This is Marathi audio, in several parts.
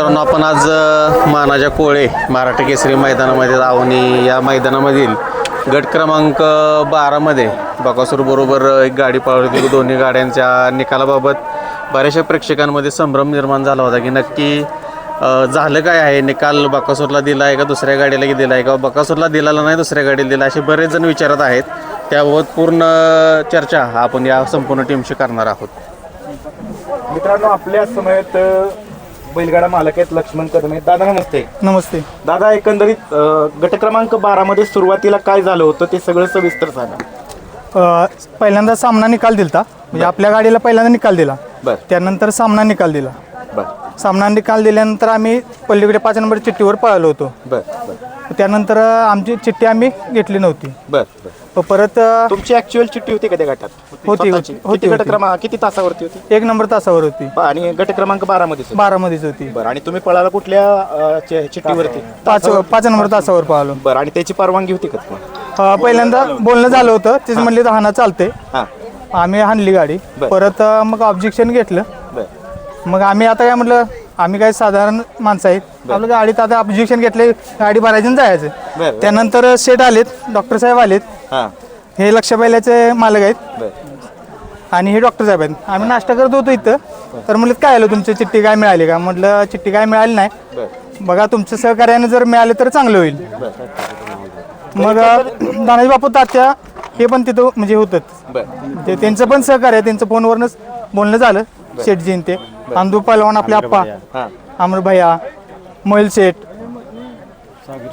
मित्रांनो आपण आज मानाच्या कोळे मराठी केसरी मैदानामध्ये राहुनी या मैदानामधील गट क्रमांक बारामध्ये बकासूर बरोबर एक गाडी पळवली दोन्ही गाड्यांच्या निकालाबाबत बऱ्याचशा प्रेक्षकांमध्ये संभ्रम निर्माण झाला होता की नक्की झालं काय आहे? निकाल बकासूरला दिला आहे का दुसऱ्या गाडीला दिला आहे का बकासूरला दिलेला नाही दुसऱ्या गाडीला दिला असे बरेच जण विचारत आहेत. त्याबाबत पूर्ण चर्चा आपण या संपूर्ण टीमशी करणार आहोत. मित्रांनो आपल्या समयात बैलगाडा मालक आहेत लक्ष्मण कदम आहेत. दादा नमस्ते. नमस्ते. दादा एकंदरीत अ, गट क्रमांक बारा मध्ये सुरुवातीला काय झालं होतं ते सगळं सविस्तर सांगा. अ, पहिल्यांदा सामना निकाल दिलता. म्हणजे आपल्या गाडीला पहिल्यांदा निकाल दिला. बर. त्यानंतर सामना निकाल दिला. बर. सामना निकाल दिल्यानंतर आम्ही पल्लीकडे पाच नंबर चिठ्ठीवर पळालो होतो. बर बर. त्यानंतर अ, आमची चिठ्ठी आम्ही घेतली नव्हती. बर बर. प- परत अ, तुमची ऍक्च्युअल चिठ्ठी होती का त्या गटात? होती, स्वतःची? होती, किती गट होती. क्रमांक किती तासावरती होती? एक नंबर तासावर होती. आणि गट क्रमांक बारा मध्ये बारामध्येच होती. बरं आणि तुम्ही पळाला कुठल्या अ, चि- चिठ्ठीवरती? पाच पाच नंबर तासावर पळालो. बरं आणि त्याची परवानगी होती का तुम्हाला? अ, पहिल्यांदा बोलणं झालं होतं. तेच म्हणले हाना चालते हां. आम्ही हाणली गाडी. बर. परत अ, मग ऑब्जेक्शन घेतलं. बरं. मग आम्ही आता काय म्हटलं आम्ही काय साधारण माणसं आहेत. आपल्या गाडीत आता ऑब्जेक्शन घेतले गाडी भरायची आणि बरं, जायचं. बरं. त्यानंतर शेट आलेत डॉक्टर साहेब आलेत. हां. हे लक्ष बैलाचे मालक आहेत. आणि हे डॉक्टर साहेब आहेत. आम्ही नाश्ता करत होतो इथं. तर म्हणलं काय आलं? तुमची चिठ्ठी काय मिळाली का? म्हटलं चिठ्ठी काय मिळाली नाही. बघा तुमचं सहकार्याने जर मिळाले तर चांगलं होईल. मग दानाजी बापू तात्या हे पण तिथं म्हणजे बरं. ते त्यांचं पण सहकार्य आहे. त्यांचं फोनवरनंच बोलणं झालं. शेठजीन ते. अंदू पहलवान आपले आप्पा. हां. अमर भैया मोहिल शेठ.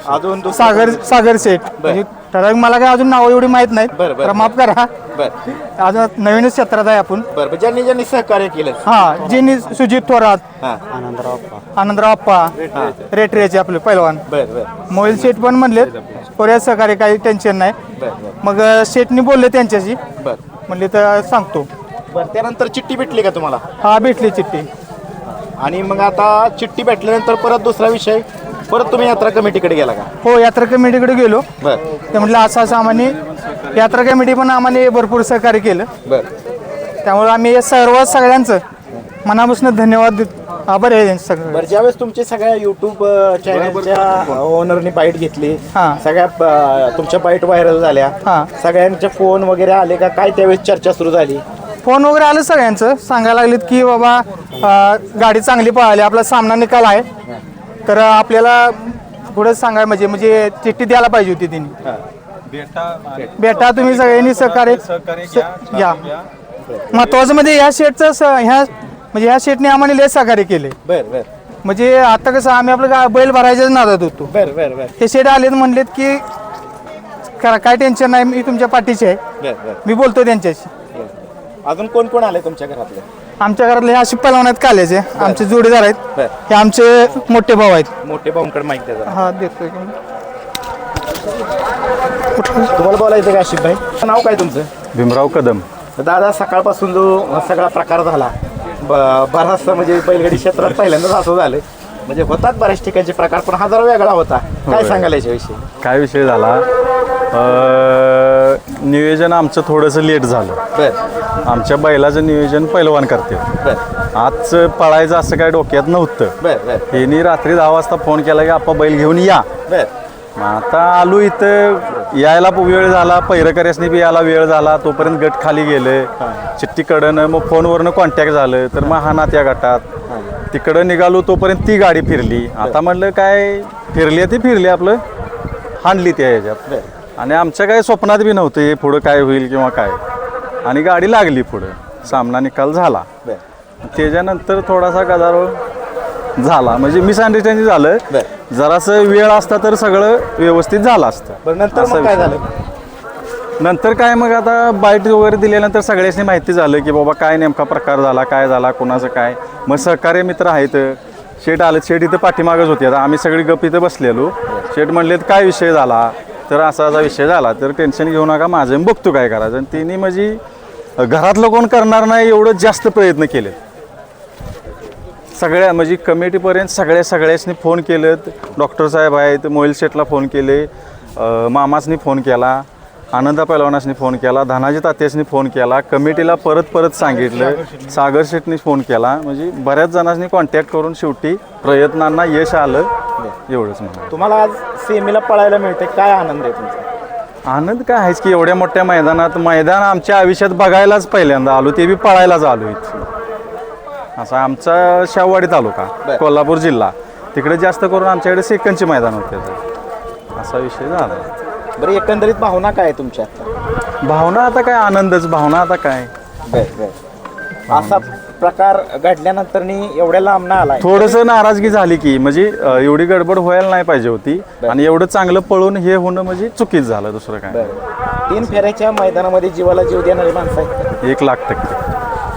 अजून सागर सागर शेठ. म्हणजे ठराविक मला काय अजून नाव एवढी माहीत बरं, बरं. तर माफ करा. बरं. अजून नवीनच क्षेत्रात आहे आपण. बरं बरं. ज्यांनी ज्यांनी सहकार्य केलं. हा जिनी सुजित थोरात हां. आनंदराव अप्पा. रेटरेचे आपले पैलवान. बरं बरं. मोहिल शेठ पण म्हणले कोऱ्या सहकार्य काही टेन्शन नाही. बरं बरं. मग शेठनी बोलले त्यांच्याशी. बरं. म्हणले तर सांगतो. बरं त्यानंतर चिठ्ठी भेटली का तुम्हाला? हा भेटली चिठ्ठी. आणि मग आता चिठ्ठी भेटल्यानंतर परत दुसरा विषय? परत तुम्ही यात्रा कमिटीकडे गेला का? हो यात्रा कमिटीकडे गेलो. बरं. ते म्हटलं असं असं आम्हाने यात्रा कमिटी पण आम्हाला भरपूर सहकार्य केलं. बरं. त्यामुळे आम्ही सर्व सगळ्यांचं मनापासून धन्यवाद देत आभार आहे त्यांचं सगळं. बरं ज्यावेळेस तुमचे सगळ्या युट्यूब चॅनलच्या ओनरनी बाईट घेतली हां. सगळ्या अं, तुमच्या बाईट व्हायरल झाल्या हां. सगळ्यांचे फोन वगैरे आले का? काय त्यावेळेस चर्चा सुरू झाली? फोन वगैरे आलं सगळ्यांचं. सांगायला लागलेत की बाबा अं, गाडी चांगली पळाली आपला सामना निकाल आहे. तर आपल्याला पुढे सांगाय म्हणजे म्हणजे चिठ्ठी द्यायला पाहिजे होती तिने. बेटा तुम्ही सगळ्यांनी सहकार्य स- घ्या महत्वाचं म्हणजे ह्या शेटचं स- ह्या म्हणजे ह्या शेटने आम्हाला लय सहकार्य केले. बरं बरं. म्हणजे आता कसं आम्ही आपलं गा- बैल भरायच्याच नादात होतो. बरं बरं बरं. ते शेट आलेत म्हणलेत की करा काय टेन्शन नाही मी तुमच्या पाठीशी आहे. बरं बरं. मी बोलतो त्यांच्याशी. बरं. अजून कोण कोण आले तुमच्या घरातले? आमच्या घरातले हे असे पलवण आहेत काल्याचे. आमचे जोडीदार आहेत. बरं. हे आमचे मोठे भाऊ आहेत. मोठे भाऊंकडे माहिती द्या जरा. हा देतोय तुम्हाला बोलायचं का आशिफ भाई? नाव काय तुमचं? भीमराव कदम. दादा सकाळपासून जो सगळा प्रकार झाला ब- बराचसा म्हणजे बैलगाडी क्षेत्रात पहिल्यांदाच असं झालं म्हणजे होतात बऱ्याच ठिकाणचे प्रकार पण हा जरा वेगळा होता. काय सांगाल याच्याविषयी? काय विषय झाला? नियोजन आमचं थोडंसं लेट झालं. बर. आमच्या बैलाचं नियोजन पैलवान करते. बर. आज पळायचं असं काय डोक्यात नव्हतं. बर बर. यांनी रात्री दहा वाजता फोन केला की आपण बैल घेऊन या. बर. मग आता आलो इथं. यायला वेळ झाला. पैरकऱ्यासनी बी यायला वेळ झाला. तोपर्यंत गट खाली गेले. चिठ्ठीकडनं मग फोनवरनं कॉन्टॅक्ट झालं. तर मग हा ना त्या गटात. तिकडं निघालो तोपर्यंत ती गाडी फिरली. आता म्हटलं काय फिरली ती फिरली आपलं. हाणली त्या ह्याच्यात. आणि आमच्या काय स्वप्नात बी नव्हतं हे पुढं काय होईल किंवा काय. आणि गाडी लागली पुढं. सामना निकाल झाला. त्याच्यानंतर थोडासा गदारोळ झाला. म्हणजे मिसअंडरस्टँडिंग झालं. जरासं वेळ असता तर सगळं व्यवस्थित झालं असतं. नंतर असा काय. झालं नंतर काय मग आता बाईट वगैरे दिल्यानंतर सगळ्यांनी माहिती झालं की बाबा काय नेमका प्रकार झाला काय झाला कोणाचं काय. मग सहकार्य मित्र आहेत. शेट आले शेट इथं पाठीमागच होते. आता आम्ही सगळी गप इथं बसलेलो. शेट म्हणलेत काय विषय झाला? तर असा असा विषय झाला तर टेन्शन घेऊ नका माझं मी बघतो काय करायचं. आणि तिने म्हणजे घरातलं कोण करणार नाही एवढं जास्त प्रयत्न केले सगळ्या म्हणजे कमिटीपर्यंत सगळ्या सगळ्यासनी फोन केलेत. डॉक्टर साहेब आहेत मोहिल शेटला फोन केले मामासनी फोन केला आनंदा पैलवानासनी फोन केला धनाजी तात्यासनी फोन केला कमिटीला परत परत सांगितलं सागर शेटनी फोन केला. म्हणजे बऱ्याच जणांनी कॉन्टॅक्ट करून शेवटी प्रयत्नांना यश आलं. एवढंच म्हणा तुम्हाला आज सेमीला पळायला मिळते काय आनंद आहे तुमचा? आनंद काय आहेच की एवढ्या मोठ्या मैदानात मैदान आमच्या आयुष्यात बघायलाच पहिल्यांदा आलो ते बी पळायलाच आलो इथं असा आमचा शाहवाडी तालुका कोल्हापूर जिल्हा. तिकडे जास्त करून आमच्याकडे सेकंडचे मैदान होते असा विषय झाला. बरं एकंदरीत भावना काय आहे तुमच्या? भावना आता काय? आनंदच भावना आता काय? असा प्रकार घडल्यानंतर एवढ्या लांब ना आलाय. थोडस नाराजगी झाली की म्हणजे अं, एवढी गडबड व्हायला नाही पाहिजे होती आणि एवढं चांगलं पळून हे होणं म्हणजे चुकीच झालं दुसरं काय. तीन फेऱ्याच्या मैदानामध्ये जीवाला जीव देणारी माणसं आहेत. एक लाख टक्के.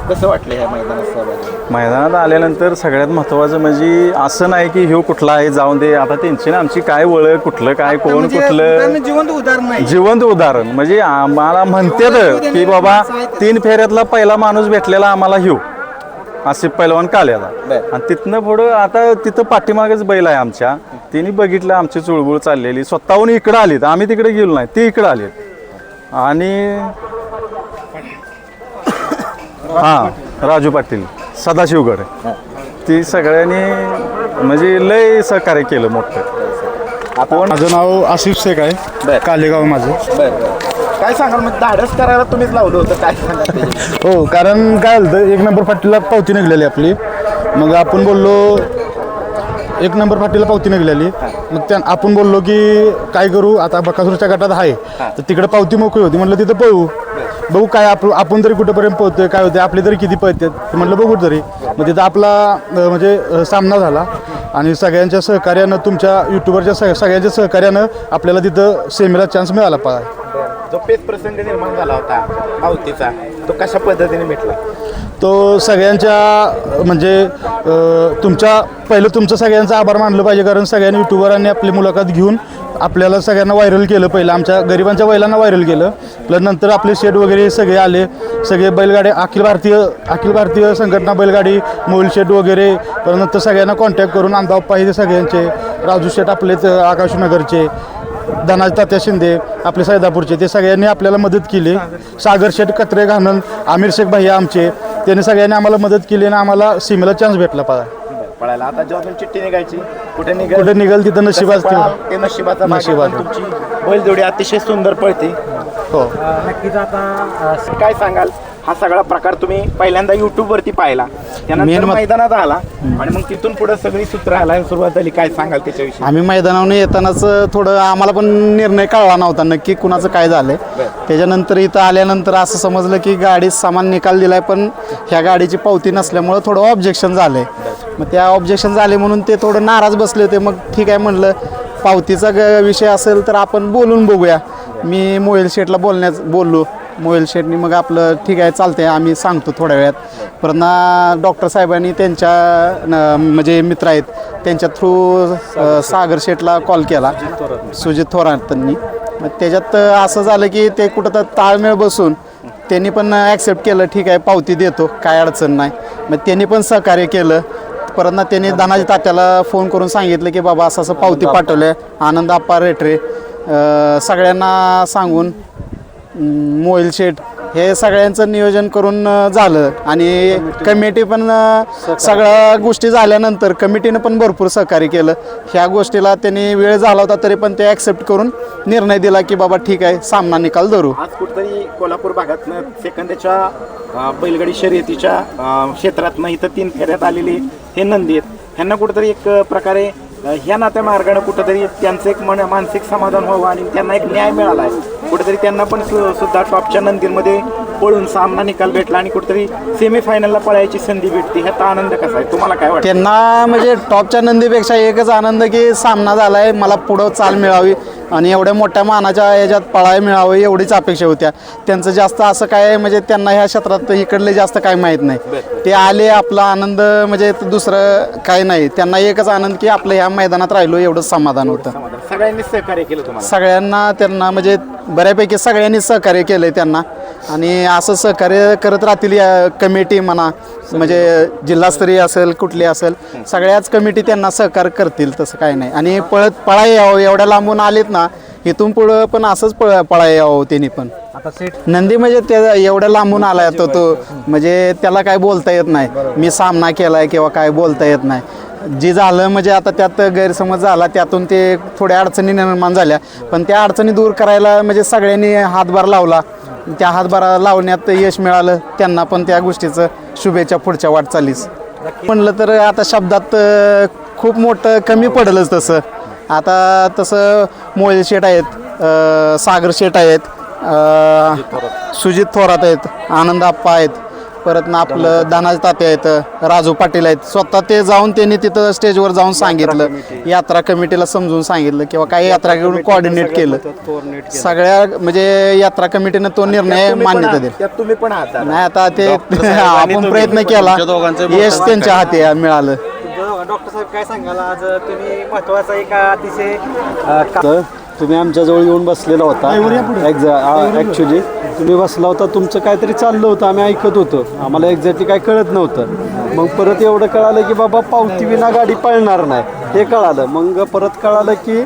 कसं वाटलं ह्या मैदानात सहभागी? मैदानात आल्यानंतर सगळ्यात महत्त्वाचं म्हणजे असं नाही की ह्यो कुठला आहे जाऊन दे. आता त्यांची ना आमची काय ओळख कुठलं काय कोण म्हणजे कुठलं? जिवंत उदाहरण नाही. जिवंत उदाहरण. म्हणजे आम्हाला म्हणतात की बाबा तीन फेऱ्यातला पहिला माणूस भेटलेला आम्हाला ह्यो. आसिफ पैलवान काल्याला बरं. आणि तिथनं पुढं आता तिथं पाठीमागच बैल आहे आमच्या. तिने बघितलं आमची चुळबुळ चाललेली. स्वतःहून इकडं आलीत. आम्ही तिकडे गेलो नाही. ते इकडं आलेत. आणि हां राजू पाटील. सदाशिवगड. ती सगळ्यांनी म्हणजे लय सहकार्य केलं मोठं. आता माझं नाव आसिफ शेख आहे. कालेगाव माझं. बरं. काय सांगाल? मग धाडस करायला तुम्हीच लावलं होतं काय सांगाल? हो कारण काय झालं एक नंबर फाटीला पावती निघलेली आपली. मग आपण बोललो एक नंबर फाटीला पावती निघलेली. मग त्या आपण बोललो की काय करू? आता बकासूरच्या गटात आहे. तर तिकडे पावती मोकळी होती. म्हटलं तिथं पळू. बघू काय आप आपण तरी कुठेपर्यंत पोहतोय काय होते आपले तरी किती पळतात? ते म्हटलं बघू तरी. मग तिथं आपला म्हणजे सामना झाला. आणि सगळ्यांच्या सहकार्यानं तुमच्या युट्यूबरच्या सग सगळ्यांच्या सहकार्यानं आपल्याला तिथं सेमीला चान्स मिळाला पाहिजे जो पेच प्रसंग निर्माण झाला होता मावतीचा तो कशा पद्धतीने मिटला? तो सगळ्यांच्या म्हणजे तुमच्या पहिलं तुमचं सगळ्यांचं आभार मानलं पाहिजे कारण सगळ्यांनी युट्यूबरांनी आपली मुलाखत घेऊन आपल्याला सगळ्यांना व्हायरल केलं पहिलं. आमच्या गरिबांच्या बैलांना व्हायरल केलं. प्लस नंतर आपले शेड वगैरे सगळे आले. सगळे बैलगाडी अखिल भारतीय अखिल भारतीय संघटना बैलगाडी मोबाईल शेड वगैरे. परत नंतर सगळ्यांना कॉन्टॅक्ट करून आमदाप्पा हे सगळ्यांचे. राजू शेट आपलेच आकाशनगरचे. धनाज तात्या शिंदे आपले सैदापूरचे ते सगळ्यांनी आपल्याला मदत केली. सागर शेठ कत्रे घाणन आमिर शेख भैया आमचे त्यांनी सगळ्यांनी आम्हाला मदत केली आणि आम्हाला सीमेला चान्स भेटला पाहिजे पळायला. आता जेव्हा तुम्ही चिठ्ठी निघायची कुठे निघाल? कुठे निघेल तिथं नशीब कसं पळाल, असते ते नशिबाचा. पण तुमची बैलजोडी अतिशय सुंदर पळते. हो. नक्कीच आता काय सांगाल? हा सगळा प्रकार तुम्ही पहिल्यांदा युट्यूब वरती पाहिला. त्यानंतर मत- मैदानात आला. आणि मग तिथून पुढे सगळी सूत्र आला सुरुवात झाली. काय सांगाल त्याच्याविषयी? आम्ही मैदानावर येतानाच थोडं आम्हाला पण निर्णय कळला नव्हता नक्की कुणाचं काय झालंय. त्याच्यानंतर इथं आल्यानंतर असं समजलं की गाडी सामान निकाल दिलाय पण ह्या गाडीची पावती नसल्यामुळं थोडं ऑब्जेक्शन झालंय. मग त्या ऑब्जेक्शन झाले म्हणून ते थोडं नाराज बसले होते. मग ठीक आहे म्हणलं पावतीचा ग- विषय असेल तर आपण बोलून बघूया. मी मोबाईल शेटला बोलण्यास बोललो. मोबाईल शेटनी मग आपलं ठीक आहे चालतंय आम्ही सांगतो थोड्या वेळात. परत ना डॉक्टर साहेबांनी त्यांच्या न- म्हणजे मित्र आहेत त्यांच्या थ्रू सागर शेटला कॉल केला सुजित थोरातांनी. मग त्याच्यात असं झालं की ते कुठं तर ताळमेळ बसून त्यांनी पण ॲक्सेप्ट केलं ठीक आहे पावती देतो काय अडचण नाही. मग त्यांनी पण सहकार्य केलं. परत ना त्यांनी धनाजी तात्याला फोन करून सांगितलं की बाबा असं असं पावती पाठवलं आनंद आप्पा रेटरे अं, सगळ्यांना सांगून मोबाईल शेट हे सगळ्यांचं नियोजन करून झालं. आणि कमिटी पण सगळ्या गोष्टी झाल्यानंतर कमिटीनं पण भरपूर सहकार्य केलं. ह्या गोष्टीला त्यांनी वेळ झाला होता तरी पण ते ॲक्सेप्ट करून निर्णय दिला की बाबा ठीक आहे सामना निकाल धरू. आज कुठेतरी कोल्हापूर भागातनं सेकंदाच्या बैलगाडी शर्यतीच्या अं, क्षेत्रातनं इथं तीन फेऱ्यात आलेले हे नंदी आहेत. ह्यांना कुठेतरी एक प्रकारे ह्या नात्या मार्गाने कुठंतरी त्यांचं एक मन मानसिक समाधान व्हावं आणि त्यांना एक न्याय मिळाला आहे. कुठेतरी त्यांना पण सु- सुद्धा टॉपच्या नंदीमध्ये पळून सामना निकाल भेटला आणि कुठेतरी सेमीफायनलला पळायची संधी भेटते. ह्याचा आनंद कसा आहे? तुम्हाला काय वाटतं? त्यांना म्हणजे टॉपच्या नंदीपेक्षा एकच आनंद की सामना झाला आहे मला पुढं चाल मिळावी आणि एवढ्या मोठ्या मानाच्या याच्यात पळायला मिळावं एवढीच अपेक्षा होत्या. त्यांचं जास्त असं काय म्हणजे त्यांना ह्या क्षेत्रात इकडले जास्त काय माहीत नाही. ते आले आपला आनंद म्हणजे दुसरं काय नाही. त्यांना एकच आनंद की आपलं ह्या मैदानात राहिलो एवढंच समाधान होतं. सगळ्यांनी सहकार्य केलं तुम्हाला? सगळ्यांना त्यांना म्हणजे बऱ्यापैकी सगळ्यांनी सहकार्य केलं त्यांना. आणि असं सहकार्य करत राहतील या कमिटी म्हणा म्हणजे जिल्हास्तरीय असेल कुठली असेल सगळ्याच कमिटी त्यांना सहकार्य करतील तसं काही नाही. आणि पळत पळा यावं एवढ्या लांबून आलेत ना इथून पुढं पण असंच पळ पळाय यावं त्यांनी पण. नंदी म्हणजे त्या एवढ्या लांबून आलाय तो तो म्हणजे त्याला काय बोलता येत नाही. मी सामना केलाय किंवा काय बोलता येत नाही. जे झालं म्हणजे आता त्यात गैरसमज झाला त्यातून ते थोड्या अडचणी निर्माण झाल्या. पण त्या अडचणी दूर करायला म्हणजे सगळ्यांनी हातभार लावला. त्या हातभार लावण्यात यश मिळालं त्यांना पण त्या गोष्टीचं. शुभेच्छा पुढच्या वाटचालीस. म्हणलं तर आता शब्दात खूप मोठं कमी पडलंच तसं. आता तसं मोहिल शेठ आहेत सागर शेठ आहेत सुजित थोरात आहेत आनंद आप्पा आहेत परत ना आपलं धनाज ताते आहेत राजू पाटील आहेत. स्वतः ते जाऊन त्यांनी तिथं स्टेजवर जाऊन सांगितलं. यात्रा कमिटीला समजून सांगितलं किंवा काही यात्रा घेऊन कोऑर्डिनेट केलं. सगळ्या म्हणजे यात्रा कमिटीनं तो निर्णय मान्यता दिला. तुम्ही पण आहात नाही आता ते आपण प्रयत्न केला. यश त्यांच्या हाती मिळालं. डॉक्टर साहेब काय सांगाल? आज तुम्ही महत्त्वाचा एक अतिशय तुम्ही आमच्याजवळ येऊन बसलेला होता. ॲक्च्युली तुम्ही बसला होता तुमचं काहीतरी चाललं होतं आम्ही ऐकत होतो. आम्हाला एक्झॅक्टली काय कळत नव्हतं. मग परत एवढं कळालं की बाबा पावती विना गाडी पळणार नाही. हे कळालं. मग परत कळालं की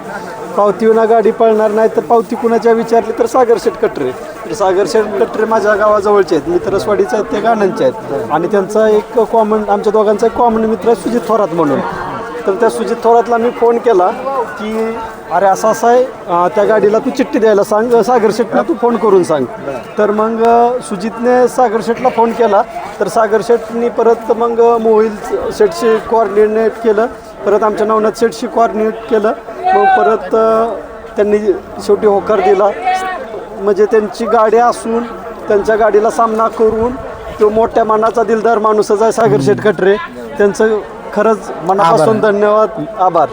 पावती विना गाडी पळणार नाही तर पावती कुणाच्या विचारली तर सागर शेठ कटरे. तर सागर शेठ कटरे माझ्या गावाजवळचे आहेत. मित्रस्वाडीचे आहेत ते गाण्यांचे आहेत. आणि त्यांचा एक कॉमन आमच्या दोघांचा एक कॉमन मित्र आहे सुजित थोरात म्हणून. तर त्या सुजित थोरातला मी फोन केला की अरे असं असं आहे त्या गाडीला तू चिठ्ठी द्यायला सांग सागर शेठला तू फोन करून सांग. तर मग सुजितने सागर शेठला फोन केला तर सागर शेठनी परत मग मोहिल शेठशी कोऑर्डिनेट केलं परत आमच्या नवनाथ शेठशी कोऑर्डिनेट केलं मग परत त्यांनी शेवटी होकार दिला. म्हणजे त्यांची गाडी असून त्यांच्या गाडीला सामना करून तो मोठ्या मनाचा दिलदार माणूसच आहे सागर शेठ कटरे त्यांचं खरंच मनापासून धन्यवाद आभार.